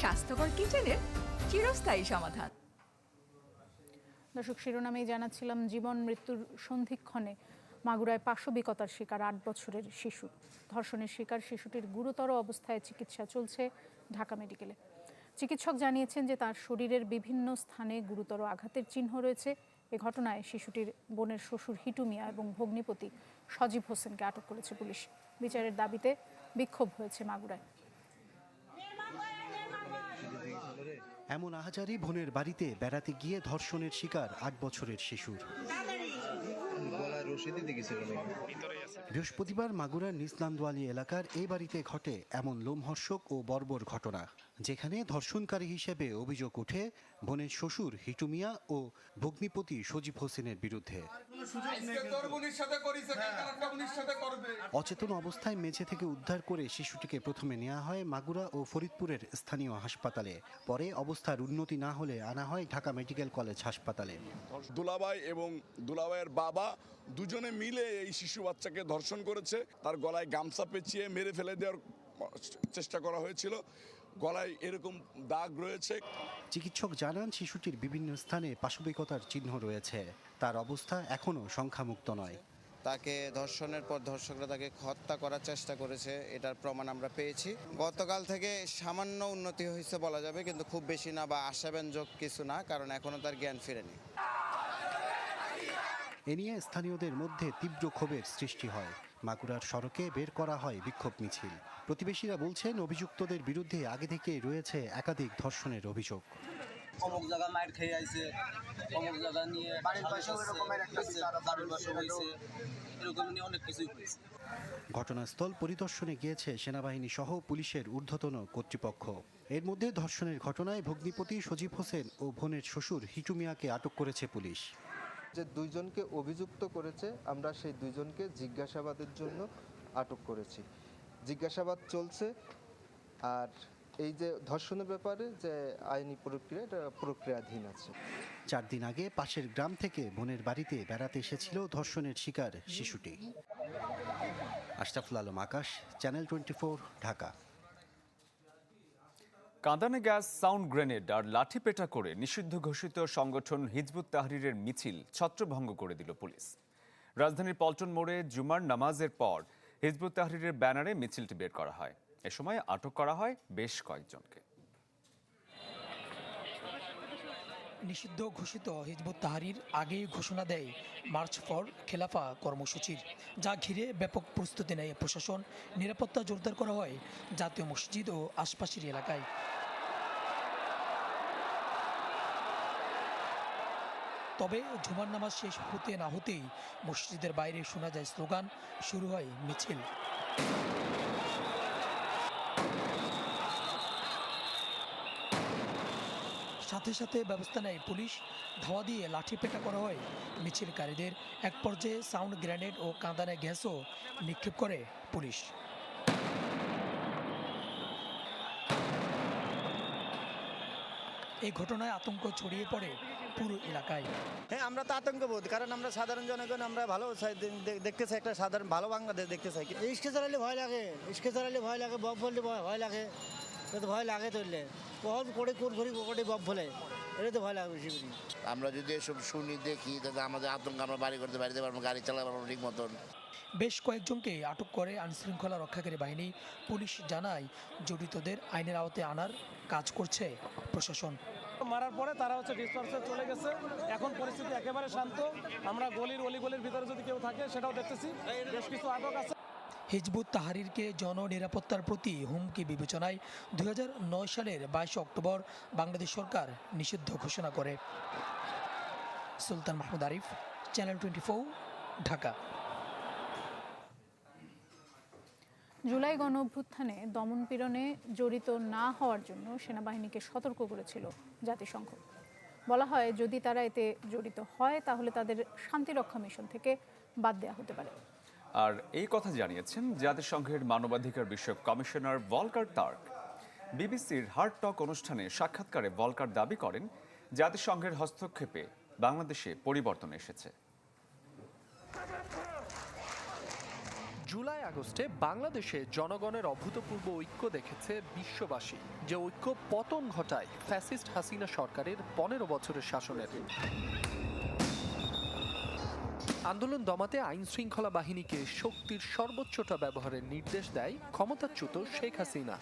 স্বাস্থ্যকর কিচেনের চিরস্থায়ী সমাধান। দর্শক, শিরোনামেই জানাচ্ছিলাম জীবন মৃত্যুর সন্ধিক্ষণে মাগুরায় পাশবিকতার শিকার আট বছরের শিশু। ধর্ষণের শিকার শিশুটির গুরুতর অবস্থায় চিকিৎসা চলছে ঢাকা মেডিকেলে। চিকিৎসক জানিয়েছেন যে তার শরীরের বিভিন্ন স্থানে গুরুতর আঘাতের চিহ্ন রয়েছে। এ ঘটনায় শিশুটির বোনের শ্বশুর হিটু মিয়া এবং ভগ্নিপতি সজীব হোসেনকে আটক করেছে পুলিশ। বিচারের দাবিতে বিক্ষোভ হয়েছে মাগুরায়। এমন আহাজারি বোনের বাড়িতে বেড়াতে গিয়ে ধর্ষণের শিকার আট বছরের শিশুর। বৃহস্পতিবার মাগুরার নিসনান্দওয়ালি এলাকার এই বাড়িতে ঘটে এমন লোমহর্ষক ও বর্বর ঘটনা। যেখানে ধর্ষণকারী হিসেবে অভিযোগ ওঠে বোনের শ্বশুর হিটুমিয়া ও ভগ্নিপতি সজীব হোসেনের বিরুদ্ধে। করবে। অচেতন অবস্থায় মেঝে থেকে উদ্ধার করে শিশুটিকে প্রথমে নেওয়া হয় মাগুরা ও ফরিদপুরের স্থানীয় হাসপাতালে। পরে অবস্থার উন্নতি না হলে আনা হয় ঢাকা মেডিকেল কলেজ হাসপাতালে। দুলাবাই এবং দুলাবাইয়ের বাবা দুজনে মিলে এই শিশু বাচ্চাকে ধর্ষণ করেছে। তার গলায় গামছা পেঁচিয়ে মেরে ফেলে দেওয়ার চেষ্টা করা হয়েছিল। গলায় এরকম দাগ রয়েছে। চিকিৎসক জানান শিশুটির বিভিন্ন স্থানে পাশবিকতার চিহ্ন রয়েছে। তার অবস্থা এখনও সংখ্যামুক্ত নয়। তাকে ধর্ষণের পর ধর্ষকরা তাকে হত্যা করার চেষ্টা করেছে এটার প্রমাণ আমরা পেয়েছি। গতকাল থেকে সামান্য উন্নতি হয়েছে বলা যাবে কিন্তু খুব বেশি না বা আশাব্যঞ্জক কিছু না কারণ এখনও তার জ্ঞান ফিরেনি। এ নিয়ে স্থানীয়দের মধ্যে তীব্র ক্ষোভের সৃষ্টি হয়। মাগুরার সড়কে বের করা হয় বিক্ষোভ মিছিল। প্রতিবেশীরা বলছেন অভিযুক্তদের বিরুদ্ধে আগে থেকেই রয়েছে একাধিক ধর্ষণের অভিযোগ। অমুক জায়গা মাইর খেয়ে আইছে অমুক জায়গা নিয়ে বাড়ির পাশে বাড়ির পাশে হয়েছে এরকম নিয়ে অনেক কিছুই হয়েছে। ঘটনাস্থল পরিদর্শনে গিয়েছে সেনাবাহিনী সহ পুলিশের ঊর্ধ্বতন কর্তৃপক্ষ। এর মধ্যে ধর্ষণের ঘটনায় ভগ্নিপতি সজীব হোসেন ও বোনের শ্বশুর হিটু মিয়াকে আটক করেছে পুলিশ। যে দুইজনকে অভিযুক্ত করেছে, আমরা সেই দুইজনকে জিজ্ঞাসাবাদের জন্য আটক করেছি। জিজ্ঞাসাবাদ চলছে, আর এই যে ধর্ষণের ব্যাপারে যে আইনি প্রক্রিয়া, এটা প্রক্রিয়াধীন আছে। চার দিন আগে পাশের গ্রাম থেকে বোনের বাড়িতে বেড়াতে এসেছিল ধর্ষণের শিকার শিশুটি। Ashraful Alam Akash, channel twenty Dhaka. কাঁদানে gas, sound grenade আর লাঠিপেটা করে নিষিদ্ধ ঘোষিত সংগঠন হিজবুত তাহরিরের মিছিল ছত্রভঙ্গ করে দিল পুলিশ। রাজধানীর পল্টন মোড়ে জুমার নামাজের পর হিজবুত তাহরিরের ব্যানারে মিছিলটি বের করা হয়। এ সময় আটক করা হয় বেশ কয়েকজনকে। নিষিদ্ধ ঘোষিত হিজবুত তাহারির আগেই ঘোষণা দেয় মার্চ ফর খেলাফা কর্মসূচির, যা ঘিরে ব্যাপক প্রস্তুতি নেয় প্রশাসন, নিরাপত্তা জোরদার করা হয় জাতীয় মসজিদ ও আশপাশের এলাকায়। তবে ঝুমার নামাজ শেষ হতে না হতেই মসজিদের বাইরে শোনা যায় স্লোগান, শুরু হয় মিছিল। সাথে সাথে ব্যবস্থা নেয় পুলিশ। ধাওয়া দিয়ে লাঠিপেটা করা হয়। মিছিলকারীদের এক পর্যায়ে সাউন্ড গ্রেনেড ও কাঁদানে গ্যাসও নিক্ষেপ করে পুলিশ। এই ঘটনায় আতঙ্ক ছড়িয়ে পড়ে পুরো এলাকায়। হ্যাঁ আমরা তো আতঙ্ক বোধ কারণ আমরা সাধারণ জনগণ আমরা ভালো দেখতে চাই একটা সাধারণ ভালো বাংলাদেশ দেখতে চাই। ইস্কে চালালে ভয় লাগে ইস্কে চালালে ভয় লাগে বক বললে ভয় ভয় লাগে। এটা তো ভয় লাগে তুললে কখন করে কোন ঘড়ি কোটি বক বলে এটা তো ভয় লাগে বেশি বেশি। আমরা যদি এসব শুনি দেখি তাহলে আমাদের আতঙ্ক আমরা বাড়ি করতে বাড়িতে পারব গাড়ি চালাতে পারব ঠিক মতন। বেশ কয়েকজনকে আটক করে আইনশৃঙ্খলা রক্ষাকারী বাহিনী পুলিশ জানায় জড়িতদের আইনের আওতায় আনার কাজ করছে প্রশাসন। মারার পরে তারা হচ্ছে ডিসপার্সে চলে গেছে। এখন পরিস্থিতি একেবারে শান্ত। আমরা গলির অলি গলির ভিতরে যদি কেউ থাকে সেটাও দেখতেছি। বেশ কিছু আটক আছে। হিজবুত তাহারিরকে জননিরাপত্তার প্রতি হুমকি বিবেচনায় দুই হাজার নয় সালের বাইশে অক্টোবর বাংলাদেশ সরকার নিষিদ্ধ ঘোষণা করে। Sultan Mahmud Arif channel twenty Dhaka. July গণ অভ্যুত্থানে দমনপীড়নে জড়িত না হওয়ার জন্য সেনাবাহিনীকে সতর্ক করেছিল জাতিসংঘ। বলা হয়, যদি তারা এতে জড়িত হয়, তাহলে তাদের শান্তিরক্ষা মিশন থেকে বাদ দেওয়া হতে পারে। আর এই কথা জানিয়েছেন জাতিসংঘের মানবাধিকার বিষয়ক কমিশনার ভলকার তার্ক। বিবিসির হার্ট টক অনুষ্ঠানে সাক্ষাৎকারে ভলকার দাবি করেন, জাতিসংঘের হস্তক্ষেপে বাংলাদেশে পরিবর্তন এসেছে। জুলাই আগস্টে বাংলাদেশে জনগণের অভূতপূর্ব ঐক্য দেখেছে বিশ্ববাসী, যে ঐক্য পতন ঘটায় ফ্যাসিস্ট হাসিনা সরকারের পনেরো বছরের শাসনের। আন্দোলন দমাতে আইন শৃঙ্খলা বাহিনীকে শক্তির সর্বোচ্চটা ব্যবহারের নির্দেশ দেয় ক্ষমতাচ্যুত শেখ হাসিনা।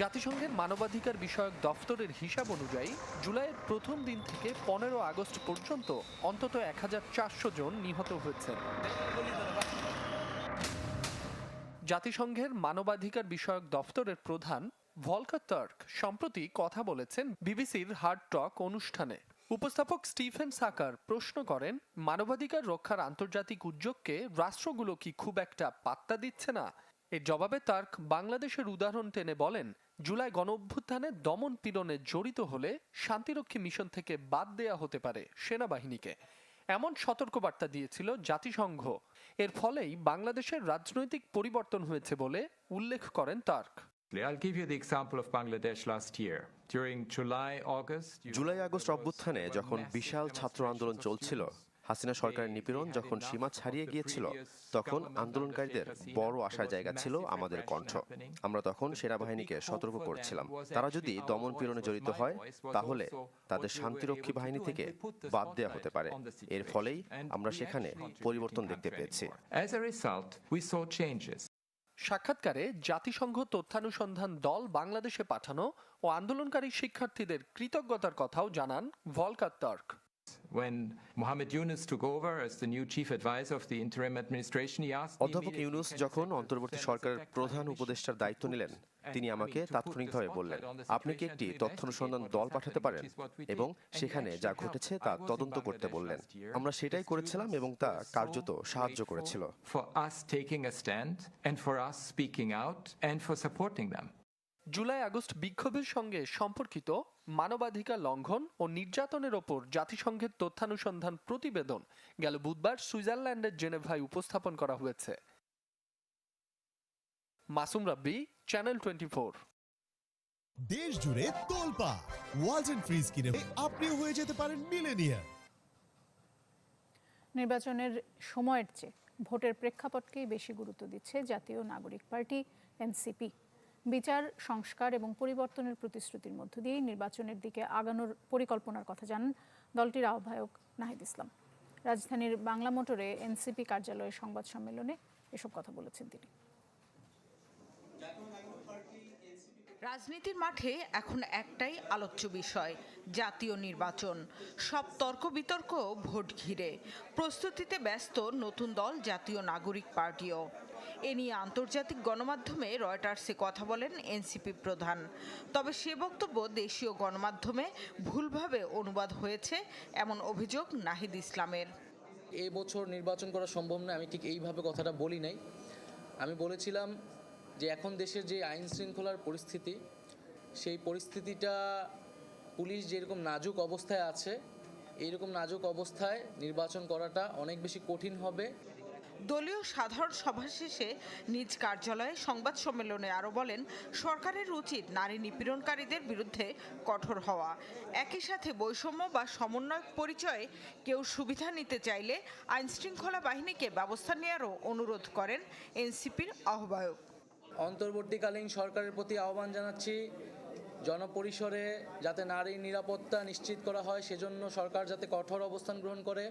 জাতিসংঘের মানবাধিকার বিষয়ক দফতরের হিসাব অনুযায়ী জুলাইয়ের প্রথম দিন থেকে পনেরো আগস্ট পর্যন্ত অন্তত এক হাজার চারশো জন নিহত হয়েছেন। জাতিসংঘের মানবাধিকার বিষয়ক দফতরের প্রধান ভলকার তার্ক সম্প্রতি কথা বলেছেন বিবিসির হার্ড টক অনুষ্ঠানে। উপস্থাপক স্টিফেন সাকার প্রশ্ন করেন, মানবাধিকার রক্ষার আন্তর্জাতিক উদ্যোগকে রাষ্ট্রগুলো কি খুব একটা পাত্তা দিচ্ছে না? এর জবাবে তার্ক, বাংলাদেশের উদাহরণ টেনে বলেন, জুলাই গণ অভ্যুত্থানে দমন পীড়নে জড়িত হলে শান্তিরক্ষী মিশন থেকে বাদ দেয়া হতে পারে সেনাবাহিনীকে। এমন সতর্কবার্তা দিয়েছিল জাতিসংঘ। এর ফলেই বাংলাদেশের রাজনৈতিক পরিবর্তন হয়েছে বলে উল্লেখ করেন Turk. I'll give you the example of Bangladesh last year. During July, August, জুলাই আগস্ট অভ্যুত্থানে যখন বিশাল ছাত্র আন্দোলন চলছিল হাসিনা সরকারের নিপীড়ন যখন সীমা ছাড়িয়ে গিয়েছিল তখন আন্দোলনকারীদের বড় আশার জায়গা ছিল আমাদের কণ্ঠ। আমরা তখন সেনাবাহিনীকে সতর্ক করছিলাম। তারা যদি দমন পীড়নে জড়িত হয় তাহলে তাদের শান্তিরক্ষী বাহিনী থেকে বাদ দেওয়া হতে পারে। এর ফলেই আমরা সেখানে পরিবর্তন দেখতে পেয়েছি। সাক্ষাৎকারে জাতিসংঘ তথ্যানুসন্ধান দল বাংলাদেশে পাঠানো ও আন্দোলনকারী শিক্ষার্থীদের কৃতজ্ঞতার কথাও জানান ভলকার তর্ক। When Mohammed Yunus took over as the new chief advisor of the interim administration, he asked me অধ্যাপক ইউনুস যখন অন্তর্বর্তী সরকারের প্রধান উপদেষ্টার দায়িত্ব নিলেন তিনি আমাকে তাৎক্ষণিকভাবে বললেন আপনি কি একটি তথ্য অনুসন্ধান দল পাঠাতে পারেন? এবং সেখানে যা ঘটেছে তা তদন্ত করতে বললেন। আমরা সেটাই করেছিলাম এবং তা কার্যত সাহায্য করেছিল. জুলাই আগস্ট বিক্ষোভের সঙ্গে সম্পর্কিত মানবাধিকার লঙ্ঘন ও নির্যাতনের ওপর জাতিসংঘের তথ্যানুসন্ধান প্রতিবেদন গেল বুধবার সুইজারল্যান্ডের জেনেভায় উপস্থাপন করা হয়েছে। Masum Rabbi channel twenty four দেশ জুড়ে তোলপা ওয়ালটন ফ্রিজ কিনে আপনিও হয়ে যেতে পারেন মিলেনিয়ার নির্বাচনের সময়ের চেয়ে ভোটের প্রেক্ষাপটকেই বেশি গুরুত্ব দিচ্ছে জাতীয় নাগরিক পার্টি এনসিপি বিচার সংস্কার এবং পরিবর্তনের প্রতিশ্রুতির মধ্য দিয়েই নির্বাচনের দিকে আগানোর পরিকল্পনার কথা জানান দলটির আহ্বায়ক নাহিদ ইসলাম। রাজধানীর বাংলা মোটরে এনসিপি কার্যালয়ে সংবাদ সম্মেলনে এসব কথা বলেছেন তিনি। রাজনীতির মাঠে এখন একটাই আলোচ্য বিষয়, জাতীয় নির্বাচন। সব তর্ক বিতর্ক ভোট ঘিরে। প্রস্তুতিতে ব্যস্ত নতুন দল জাতীয় নাগরিক পার্টিও। এ নিয়ে আন্তর্জাতিক গণমাধ্যমে রয়টার্সে কথা বলেন এনসিপি প্রধান। তবে সে বক্তব্য দেশীয় গণমাধ্যমে ভুলভাবে অনুবাদ হয়েছে এমন অভিযোগ নাহিদ ইসলামের। এই বছর নির্বাচন করা সম্ভব নয় আমি ঠিক এইভাবে কথাটা বলি নাই। আমি বলেছিলাম যে এখন দেশের যে আইন শৃঙ্খলার পরিস্থিতি, সেই পরিস্থিতিটা পুলিশ যেরকম নাজুক অবস্থায় আছে, এইরকম নাজুক অবস্থায় নির্বাচন করাটা অনেক বেশি কঠিন হবে। দলীয় সাধারণ সভা শেষে নিজ কার্যালয়ে সংবাদ সম্মেলনে আরও বলেন, সরকারের উচিত নারী নিপীড়নকারীদের বিরুদ্ধে কঠোর হওয়া। একই সাথে বৈষম্য বা সমন্বয় পরিচয়ে কেউ সুবিধা নিতে চাইলে আইনশৃঙ্খলা বাহিনীকে ব্যবস্থা নেওয়ারও অনুরোধ করেন এনসিপির আহ্বায়ক। অন্তর্বর্তীকালীন সরকারের প্রতি আহ্বান জানাচ্ছি জনপরিসরে যাতে নারী নিরাপত্তা নিশ্চিত করা হয় সেজন্য সরকার যাতে কঠোর অবস্থান গ্রহণ করে।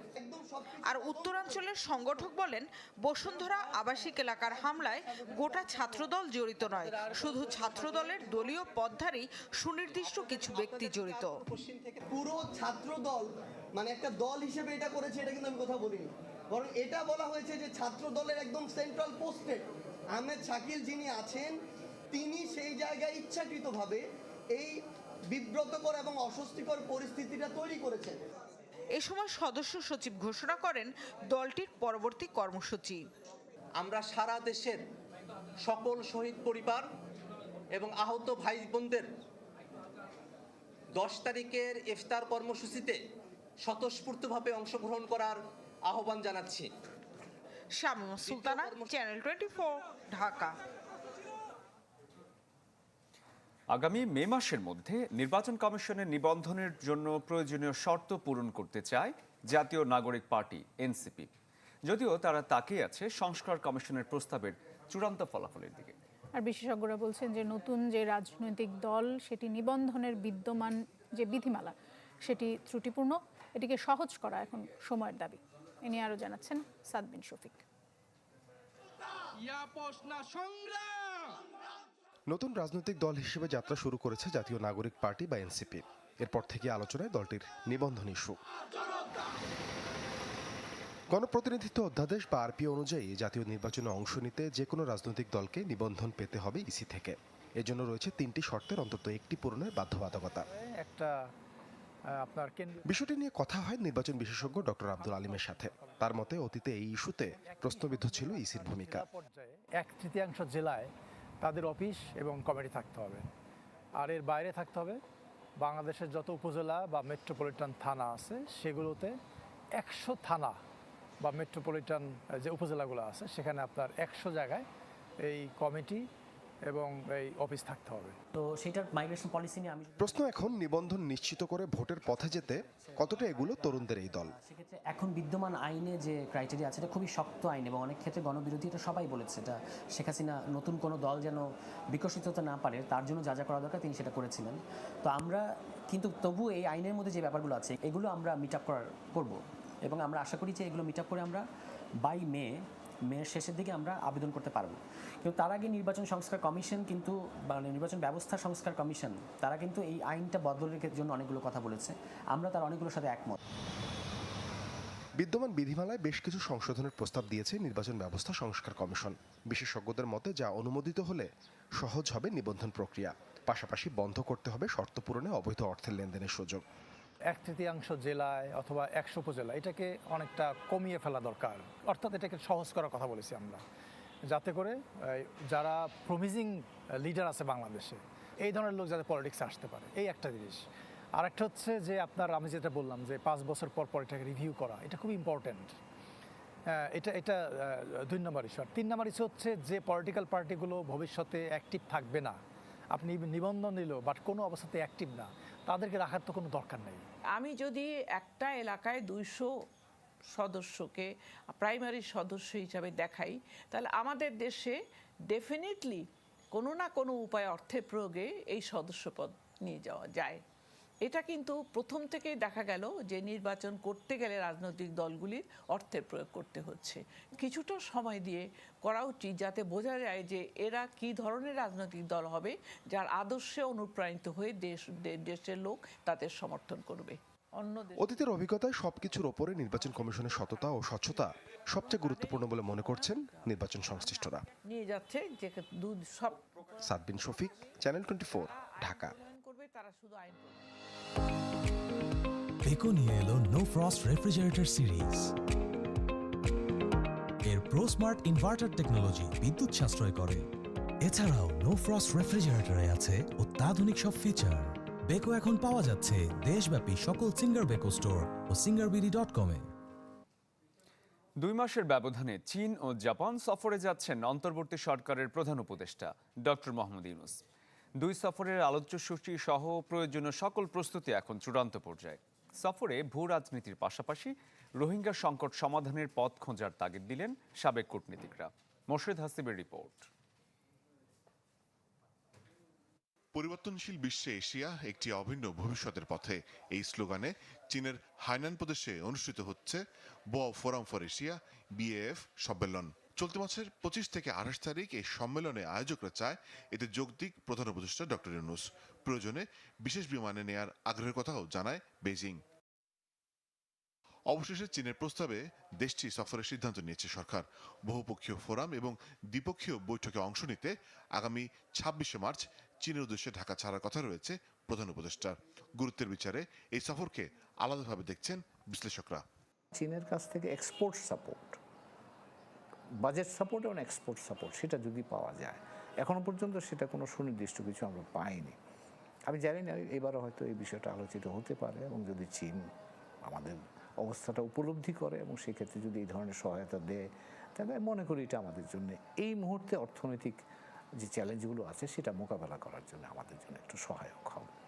আর উত্তরাঞ্চলের সংগঠক বলেন বসুন্ধরা আবাসিক এলাকার হামলায় গোটা ছাত্রদল জড়িত নয় শুধু ছাত্রদলের দলীয় পদধারী সুনির্দিষ্ট কিছু ব্যক্তি জড়িত। পুরো ছাত্রদল মানে একটা দল হিসেবে এটা করেছে এটা কিন্তু আমি কথা বলিনি। বরং এটা বলা হয়েছে যে ছাত্রদলের একদম সেন্ট্রাল পোস্টে আহমেদ শাকিল যিনি আছেন তিনি সেই জায়গায় ইচ্ছাকৃতভাবে এই বিব্রতকর এবং অস্বস্তিকর পরিস্থিতিটা তৈরি করেছেন। এ সময় সদস্য সচিব ঘোষণা করেন দলটির পরবর্তী কর্মসূচি। আমরা সারা দেশের সকল শহীদ পরিবার এবং আহত ভাই বোনদের দশ তারিখের ইফতার কর্মসূচিতে স্বতঃস্ফূর্তভাবে অংশগ্রহণ করার আহ্বান জানাচ্ছি। Shamima Sultana channel twenty Dhaka. আগামী মে মাসের মধ্যে নির্বাচন কমিশনের নিবন্ধনের জন্য প্রয়োজনীয় শর্ত পূরণ করতে চায় জাতীয় নাগরিক পার্টি এনসিপি যদিও তারা তাকিয়ে আছে সংস্কার কমিশনের প্রস্তাবের চূড়ান্ত ফলাফলের দিকে। আর বিশেষজ্ঞরা বলছেন যে নতুন যে রাজনৈতিক দল সেটি নিবন্ধনের বিদ্যমান যে বিধিমালা সেটি ত্রুটিপূর্ণ এটিকে সহজ করা এখন সময়ের দাবি। আরও জানাচ্ছেন সাদবিন শফিক। নতুন রাজনৈতিক দল হিসেবে যাত্রা শুরু করেছে জাতীয় নাগরিক পার্টি বা এনসিপি। এরপর থেকে আলোচনায় দলটির নিবন্ধন ইস্যু। গণপ্রতিনিধিত্ব অধ্যাদেশ বা আরপি অনুযায়ী জাতীয় নির্বাচনে অংশ নিতে যে কোনো রাজনৈতিক দলকে নিবন্ধন পেতে হবে ইসি থেকে। এজন্য রয়েছে তিনটি শর্তের অন্তত একটি পূরণের বাধ্যবাধকতা। একটা আপনার বিষয়টি নিয়ে কথা হয় নির্বাচন বিশেষজ্ঞ ডক্টর আব্দুল আলিমের সাথে। তার মতে অতীতে এই ইস্যুতে প্রশ্নবিদ্ধ ছিল ইসির ভূমিকা। পর্যায়ে এক তৃতীয়াংশ জেলায় তাদের অফিস এবং কমিটি থাকতে হবে। আর এর বাইরে থাকতে হবে বাংলাদেশের যত উপজেলা বা মেট্রোপলিটন থানা আছে সেগুলোতে একশো থানা বা মেট্রোপলিটন যে উপজেলাগুলো আছে সেখানে আপনার একশো জায়গায় এই কমিটি এবং এই অফিস থাকতে হবে। তো সেটার মাইগ্রেশন পলিসি নিয়ে আমি প্রশ্ন এখন নিবন্ধন নিশ্চিত করে ভোটের পথে যেতে কতটা এগুলো তরুণদের এই দল? সেক্ষেত্রে এখন বিদ্যমান আইনে যে ক্রাইটেরিয়া আছে এটা খুবই শক্ত আইন এবং অনেক ক্ষেত্রে গণবিরোধী এটা সবাই বলেছে। এটা শেখ হাসিনা নতুন কোনো দল যেন বিকশিত হতে না পারে তার জন্য যা যা করা দরকার তিনি সেটা করেছিলেন। তো আমরা কিন্তু তবু এই আইনের মধ্যে যে ব্যাপারগুলো আছে এগুলো আমরা মিট আপ করার করব। এবং আমরা আশা করি যে এগুলো মিট আপ করে আমরা বাই মে মেয়ের শেষের দিকে আমরা আবেদন করতে পারব। কিন্তু তার আগে নির্বাচন সংস্কার কমিশন কিন্তু মানে নির্বাচন ব্যবস্থা সংস্কার কমিশন, তারা কিন্তু এই আইনটা বদলের জন্য অনেকগুলো কথা বলেছে। আমরা তার অনেকগুলোর সাথে একমত। বিদ্যমান বিধিমালায় বেশ কিছু সংশোধনের প্রস্তাব দিয়েছে নির্বাচন ব্যবস্থা সংস্কার কমিশন। বিশেষজ্ঞদের মতে, যা অনুমোদিত হলে সহজ হবে নিবন্ধন প্রক্রিয়া। পাশাপাশি বন্ধ করতে হবে শর্ত পূরণে অবৈধ অর্থের লেনদেনের সুযোগ। এক তৃতীয়াংশ জেলায় অথবা একশো উপজেলা এটাকে অনেকটা কমিয়ে ফেলা দরকার। অর্থাৎ এটাকে সহজ করার কথা বলেছি আমরা। যাতে করে যারা প্রমিজিং লিডার আছে বাংলাদেশে, এই ধরনের লোক যাতে পলিটিক্সে আসতে পারে। এই একটা জিনিস। আরেকটা হচ্ছে যে, আপনার আমি যেটা বললাম যে, পাঁচ বছর পর পর এটাকে রিভিউ করা, এটা খুব ইম্পর্ট্যান্ট এটা এটা দুই নম্বর ইস্যু আর তিন নম্বর ইস্যু হচ্ছে যে পলিটিক্যাল পার্টিগুলো ভবিষ্যতে অ্যাক্টিভ থাকবে না। আপনি নিবন্ধন নিল বাট কোনো অবস্থাতে অ্যাক্টিভ না। তাদেরকে রাখার তো কোনো দরকার নেই। আমি যদি একটা এলাকায় দুইশো সদস্যকে প্রাইমারি সদস্য হিসাবে দেখাই, তাহলে আমাদের দেশে ডেফিনেটলি কোনো না কোনো উপায় অর্থে প্রয়োগে এই সদস্যপদ নিয়ে যাওয়া যায়। এটা কিন্তু প্রথম থেকেই দেখা গেল যে নির্বাচন করতে গেলে রাজনৈতিক দলগুলির অর্থের প্রয়োগ করতে হচ্ছে। কিছুটা সময় দিয়ে করা উচিত যাতে বোঝা যায় যে এরা কি ধরনের রাজনৈতিক দল হবে যার আদর্শে অনুপ্রাণিত হয়ে দেশ দেশের লোক তাদের সমর্থন করবে। অতীতের অভিজ্ঞতায় সবকিছুর ওপরে নির্বাচন কমিশনের সততা ও স্বচ্ছতা সবচেয়ে গুরুত্বপূর্ণ বলে মনে করছেন নির্বাচন সংশ্লিষ্টরা। নিয়ে যাচ্ছে যে দুধ সব সাদবিন শফিক চ্যানেল টোয়েন্টি ঢাকা। করবে তারা শুধু আইন করবে। বেকো নিয়ে এলো নো ফ্রস্ট রেফ্রিজারেটর সিরিজ এর প্রো স্মার্ট ইনভার্টার টেকনোলজি বিদ্যুৎ সাশ্রয় করে। এছাড়াও নো ফ্রস্ট রেফ্রিজারেটরে আছে অত্যাধুনিক সব ফিচার বেকো এখন পাওয়া যাচ্ছে দেশব্যাপী সকল সিঙ্গার বেকো স্টোর ও সিঙ্গারবিডি ডট কমে দুই মাসের ব্যবধানে চীন ও জাপান সফরে যাচ্ছেন অন্তর্বর্তী সরকারের প্রধান উপদেষ্টা, ডক্টর মোহাম্মদ ইউনুস। দুই সফরের আলোচ্য সূচি সহ প্রয়োজনীয় সকল প্রস্তুতি এখন চূড়ান্ত পর্যায়ে। সফরে ভূ রাজনীতির পাশাপাশি রোহিঙ্গা সংকট সমাধানের পথ খোঁজার তাগিদ দিলেন সাবেক কূটনীতিকরা। মোর্শেদ হাসিবের রিপোর্ট। পরিবর্তনশীল বিশ্বে এশিয়া একটি অভিন্ন ভবিষ্যতের পথে। এই স্লোগানে চীনের হাইনান প্রদেশে অনুষ্ঠিত হচ্ছে ব ফোরাম ফর এশিয়া, বিএএফ, সম্মেলন। চলতি মাসের পঁচিশ থেকে আঠাশ তারিখ এই সম্মেলনে আয়োজকরা চায় এতে যোগ দিক প্রধান উপদেষ্টা ডক্টর ইউনুস। প্রয়োজনে বিশেষ বিমানে নেয়ার আগ্রহের কথাও জানায় বেজিং অবশেষে চীনের প্রস্তাবে দেশটি সফরের সিদ্ধান্ত নিয়েছে সরকার। বহুপক্ষীয় ফোরাম এবং দ্বিপক্ষীয় বৈঠকে অংশ নিতে আগামী ছাব্বিশে মার্চ চীনের উদ্দেশ্যে ঢাকা ছাড়ার কথা রয়েছে প্রধান উপদেষ্টার গুরুত্বের বিচারে এই সফরকে আলাদাভাবে দেখছেন বিশ্লেষকরা। চীনের কাছ থেকে এক্সপোর্ট সাপোর্ট বাজেট সাপোর্ট এবং এক্সপোর্ট সাপোর্ট সেটা যদি পাওয়া যায়। এখনও পর্যন্ত সেটা কোনো সুনির্দিষ্ট কিছু আমরা পাইনি। আমি জানি না, এবারও হয়তো এই বিষয়টা আলোচিত হতে পারে এবং যদি চীন আমাদের অবস্থাটা উপলব্ধি করে এবং সেক্ষেত্রে যদি এই ধরনের সহায়তা দেয়, তাহলে আমি মনে করি এটা আমাদের জন্য। এই মুহূর্তে অর্থনৈতিক যে চ্যালেঞ্জগুলো আছে, সেটা মোকাবেলা করার জন্য আমাদের জন্য একটু সহায়ক হবে।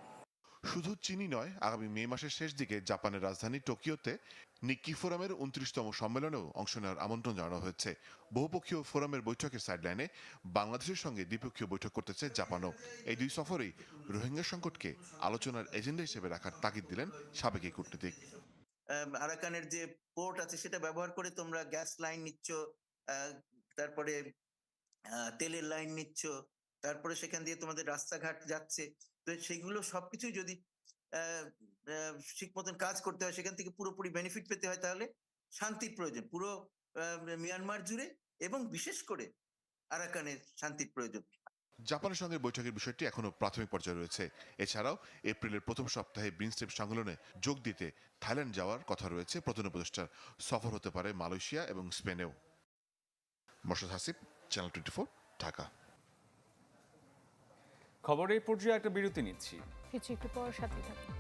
শুধু চীনই নয়, আগামী মে মাসের শেষ দিকে জাপানের রাজধানী টোকিওতে নিক্কি ফোরামের উনত্রিশতম সম্মেলনেও অংশ নেওয়ার আমন্ত্রণ জানানো হয়েছে। বহুপক্ষীয় ফোরামের বৈঠকের সাইডলাইনে বাংলাদেশের সঙ্গে দ্বিপক্ষীয় বৈঠক করতেছে জাপানও। এই দুই সফরেই রোহিঙ্গা সংকটকে আলোচনার এজেন্ডা হিসেবে রাখার তাগিদ দিলেন সাবেক এই কূটনীতিক আরাকানের যে পোর্ট আছে সেটা ব্যবহার করে তোমরা গ্যাস লাইন নিচ্ছ তারপরে তেলের লাইন নিচ্ছ, তারপরে সেখান দিয়ে তোমাদের রাস্তাঘাট যাচ্ছে। তো সেগুলো সবকিছুই যদি ঠিক মতন কাজ করতে হয়, সেখান থেকে পুরোপুরি বেনিফিট পেতে হয়, তাহলে শান্তির প্রয়োজন। পুরো মিয়ানমার জুড়ে এবং বিশেষ করে আরাকানের শান্তির প্রয়োজন। জাপানের সঙ্গে বৈঠকের বিষয়টি এখনও প্রাথমিক পর্যায়ে রয়েছে। এছাড়াও এপ্রিলের প্রথম সপ্তাহে ব্রিনস্টেপ সম্মেলনে যোগ দিতে থাইল্যান্ড যাওয়ার কথা রয়েছে। প্রধান উপদেষ্টার সফর হতে পারে মালয়েশিয়া এবং স্পেনেও। Morshed Hasib channel twenty Dhaka. খবর এই পর্যায়ে একটা বিরতি নিচ্ছি। কিছু একটু পর সাথে থাকুন।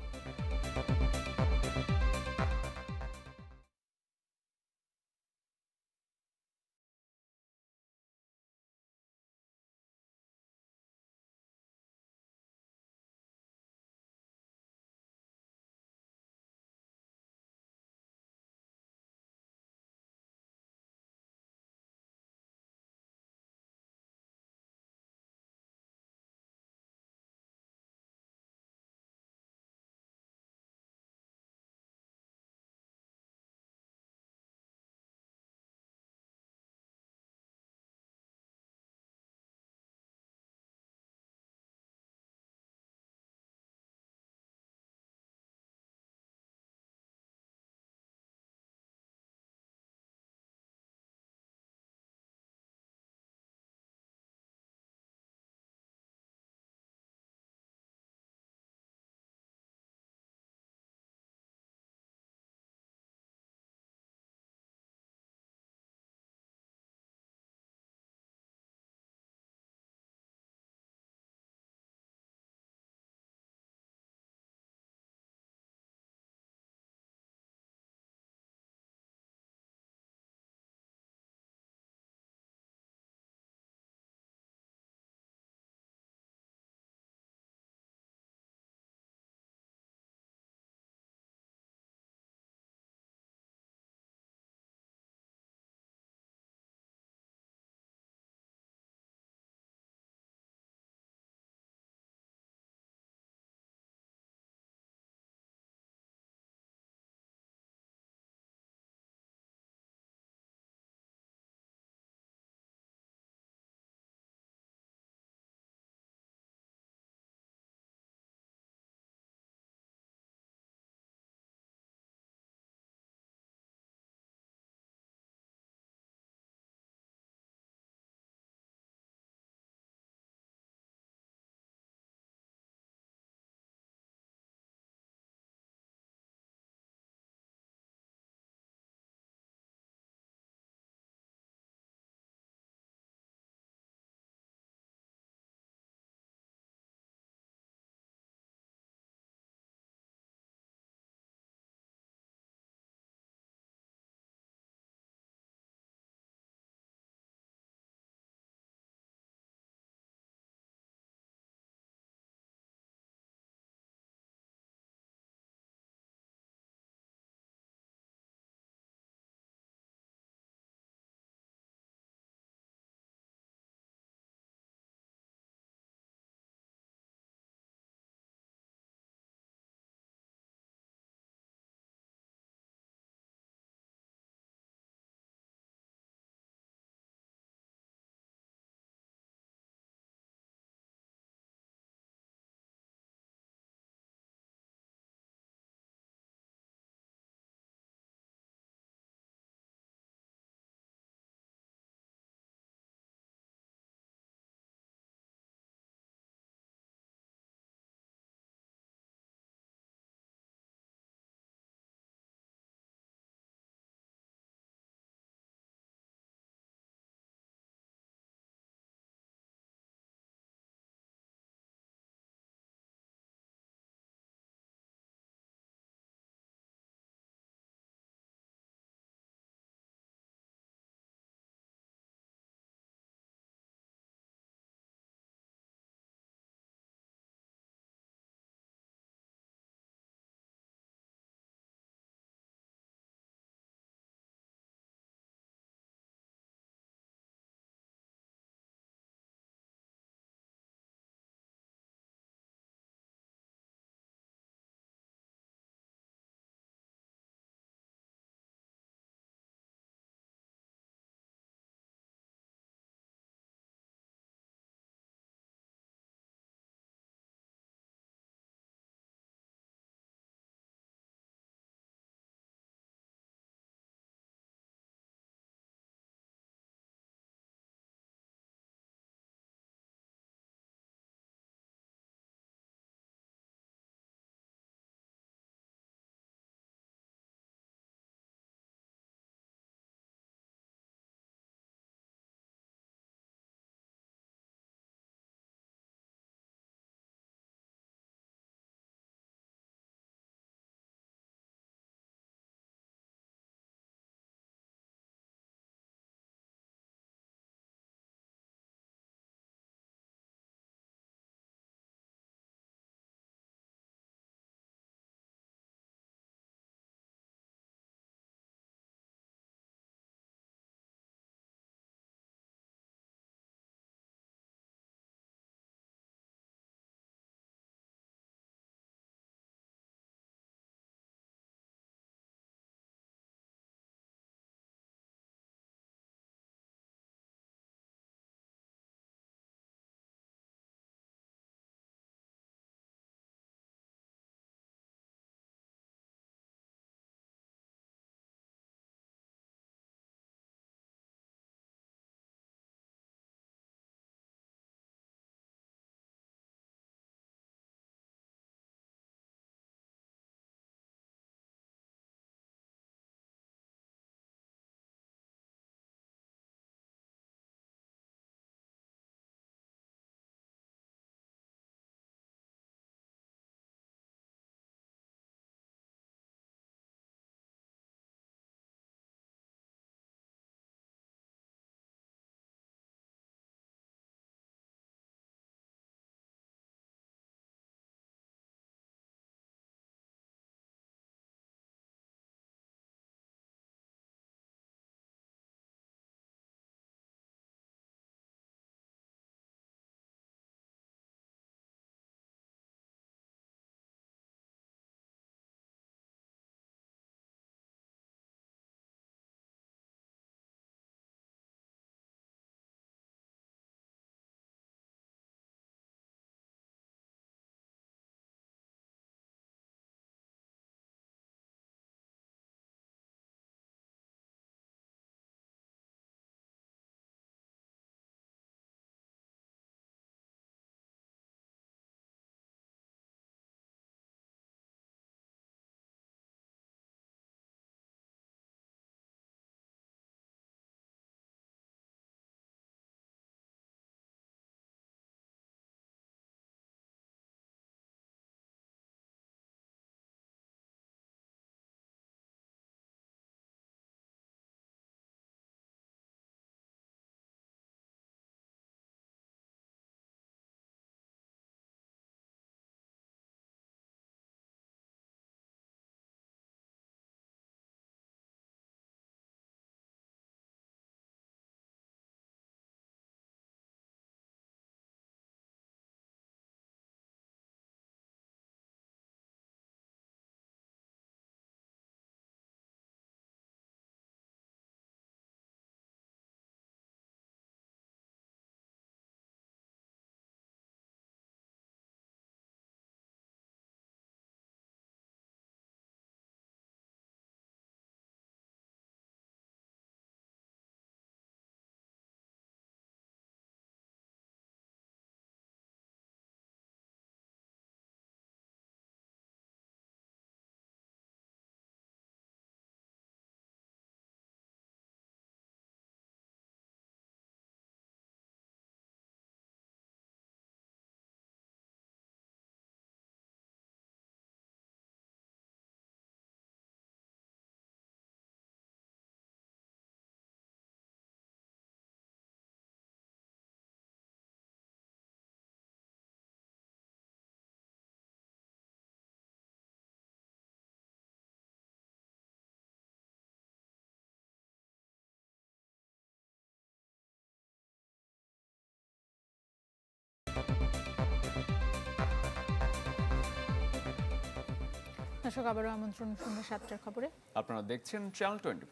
দর্শক আবারও আমন্ত্রণ সন্ধ্যা সাতটার খবরে। আপনারা দেখছেন চ্যানেল টোয়েন্টি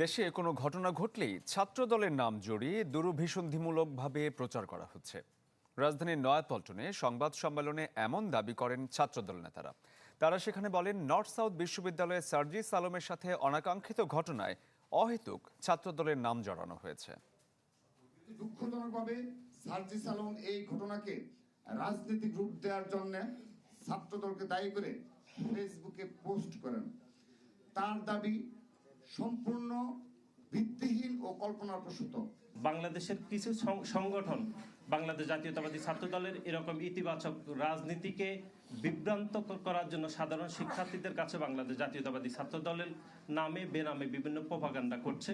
দেশে কোনো ঘটনা ঘটলেই ছাত্র দলের নাম জড়িয়ে দুরভিসন্ধিমূলকভাবে প্রচার করা হচ্ছে। রাজধানীর নয়াপল্টনে সংবাদ সম্মেলনে এমন দাবি করেন ছাত্রদল নেতারা। তারা সেখানে বলেন নর্থ সাউথ বিশ্ববিদ্যালয়ের সার্জিস আলমের সাথে অনাকাঙ্ক্ষিত ঘটনায় অহেতুক ছাত্রদলের নাম জড়ানো হয়েছে। দুঃখজনকভাবে সার্জিস আলম এই ঘটনাকে রাজনৈতিক রূপ দেওয়ার জন্য ছাত্রদলকে দায়ী করে ফেসবুকে পোস্ট করেন। তার দাবি সম্পূর্ণ ভিত্তিহীন ও কল্পনাপ্রসূত। বাংলাদেশের কিছু সংগঠন বাংলাদেশ জাতীয়তাবাদী ছাত্র দলের এরকম ইতিবাচক রাজনীতিকে বিভ্রান্ত করার জন্য সাধারণ শিক্ষার্থীদের কাছে বাংলাদেশ জাতীয়তাবাদী ছাত্র দলের নামে, বেনামে বিভিন্ন প্রপাগান্ডা করছে।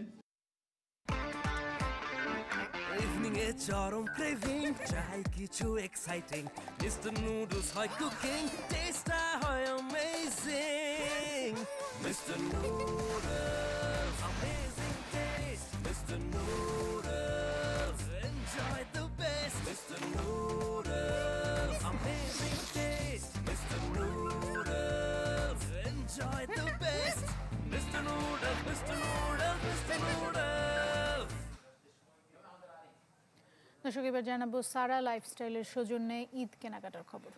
ইভিনিং এ চরম ক্রেভিং চাই কিছু এক্সাইটিং মিস্টার নুডলস হয় কুকিং টেস্টটা হয় amazing mister noodles amazing taste mister noodles enjoy the best mister noodles amazing taste mister noodles enjoy the best mister noodles mister noodles mister noodles দর্শক, এবার জানাব সারা লাইফস্টাইলের সৌজন্যে ঈদ কেনাকাটার খবর।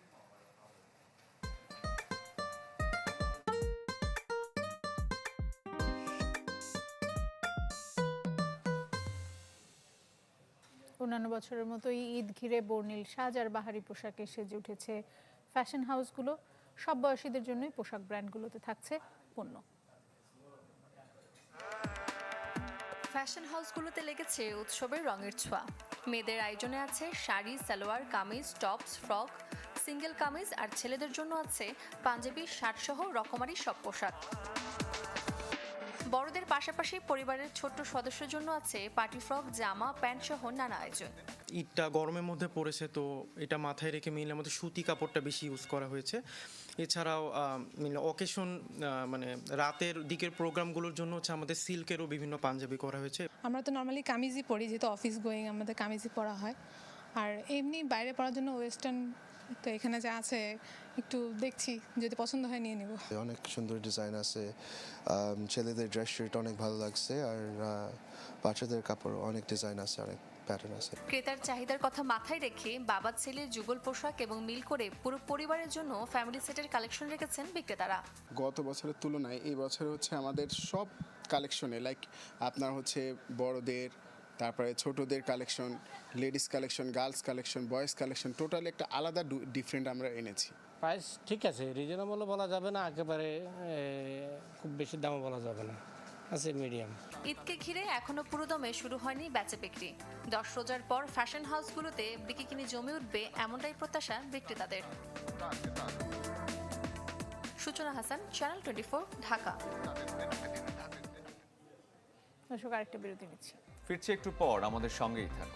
অন্যান্য বছরের মতোই ঈদ ঘিরে বর্ণিল সাজ আর বাহারি পোশাকে সেজে উঠেছে ফ্যাশন হাউসগুলো সব বয়সীদের জন্যই পোশাক ব্র্যান্ডগুলোতে থাকছে পণ্য। ফ্যাশন হাউসগুলোতে লেগেছে উৎসবের রঙের ছোঁয়া। মেয়েদের আয়োজনে আছে sari, salwar, kameez, tops, frock, single kameez, আর ছেলেদের জন্য আছে পাঞ্জাবি শার্টসহ রকমারি সব পোশাক। বড়দের পাশাপাশি পরিবারের ছোট্ট সদস্যের জন্য আছে পার্টি ফ্রক জামা প্যান্ট সহ নানা আয়োজন। ঈদটা গরমের মধ্যে পড়েছে তো এটা মাথায় রেখে মিলে আমাদের সুতি কাপড়টা বেশি ইউজ করা হয়েছে। এছাড়াও মিলে অকেশন মানে রাতের দিকের প্রোগ্রামগুলোর জন্য হচ্ছে আমাদের সিল্কেরও বিভিন্ন পাঞ্জাবি করা হয়েছে। আমরা তো নর্মালি কামিজই পরি যেহেতু অফিস গোয়িং আমাদের কামিজই পরা হয়। আর এমনি বাইরে পড়ার জন্য ওয়েস্টার্ন তো এখানে যা আছে একটু দেখছি যদি পছন্দ হয় নিয়ে নেব। অনেক সুন্দর ডিজাইন আছে। ছেলেদের ড্রেস শার্ট অনেক ভালো লাগছে আর বাচ্চাদের কাপড় অনেক ডিজাইন আছে অনেক প্যাটার্ন আছে। ক্রেতার চাহিদার কথা মাথায় রেখে বাবা ছেলের যুগল পোশাক এবং মিল করে পুরো পরিবারের জন্য ফ্যামিলি সেটের কালেকশন রেখেছেন বিক্রেতারা। গত বছরের তুলনায় এই বছর হচ্ছে আমাদের সব কালেকশনে লাইক আপনার হচ্ছে বড়দের তারপরে ছোটদের collection ladies collection girls collection boys collection totally একটা আলাদা ডিফারেন্ট আমরা এনেছি। প্রাইস ঠিক আছে রিজনেবলও বলা যাবে না একেবারে খুব বেশি দামও বলা যাবে না। আছে মিডিয়াম ঈদকে ঘিরে এখনও পুরোদমে শুরু হয়নি বেচা বিক্রি। দশ রোজার পর ফ্যাশন হাউসগুলোতে বিক্রি কিনে জমে উঠবে এমনটাই প্রত্যাশা বিক্রেতাদের। সূচনা হাসান চ্যানেল টোয়েন্টি ঢাকা। দর্শক আরেকটা বিরতি নিচ্ছি। ফিরছি একটু পর আমাদের সঙ্গেই থাকুন।